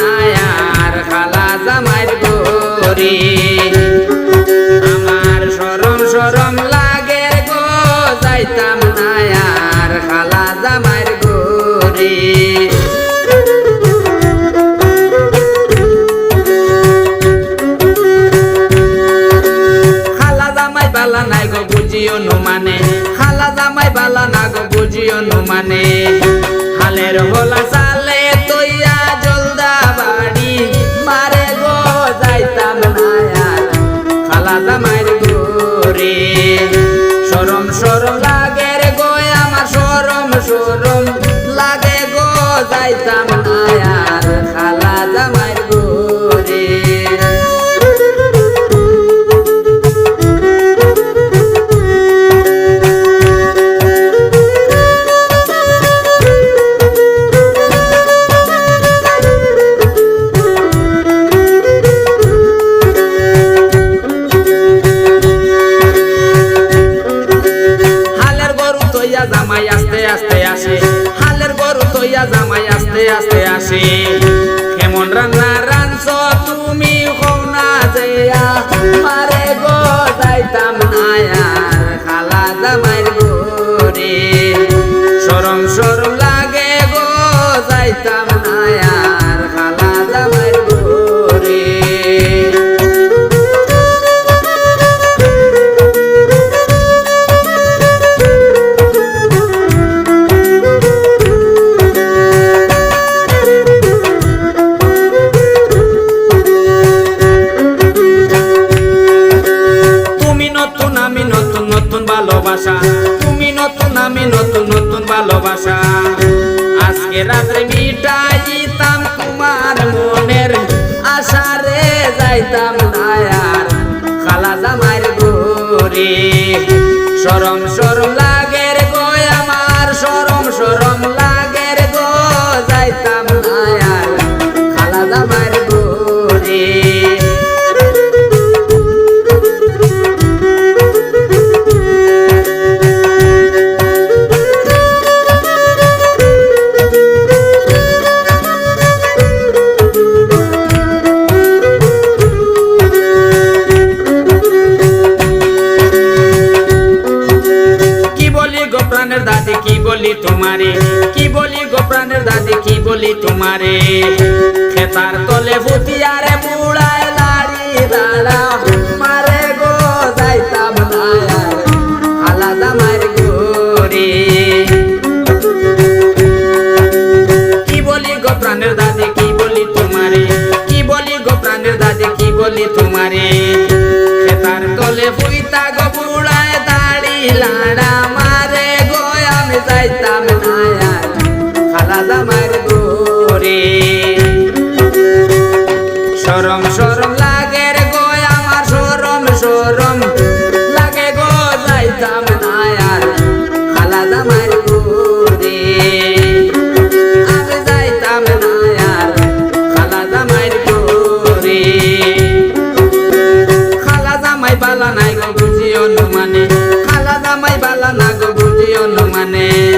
নাই আর খালা জামাইর গরি আমার সরম সরম লাগে গো, যাইতাম নাই খালা জামাইর বালা নাই গো, বুঝিও নুমানে খালা জামাই বালা না গো, বুঝিও নুমানে সরম লাগে গো যাইতাম না আস্তে আস্তে আসে। কেমন রান্না রাঁধছ তুমি? হও না যাইয়া মারে গো, যাইতাম না খালা জামাইর ভালোবাসা। তুমি নতুন, আমি নতুন নতুন ভালোবাসা। আজকে রাত্রে মিটাইতাম তোমার মনের আশারে যাইতাম নায়ার খালা জামাইর গোরে সরম সরম কি বলি তোমারে। খেতার তলে ভুতিয়ারে মুড়ায় লাড়ি দাঁড়া আলাদা মার কি বলি গো প্রাণের দাদি, কি বলি তোমারে? কি বলি গো প্রাণের দাদি, কি বলি তোমারে? খেতার তলে ফুইতা গো Amen.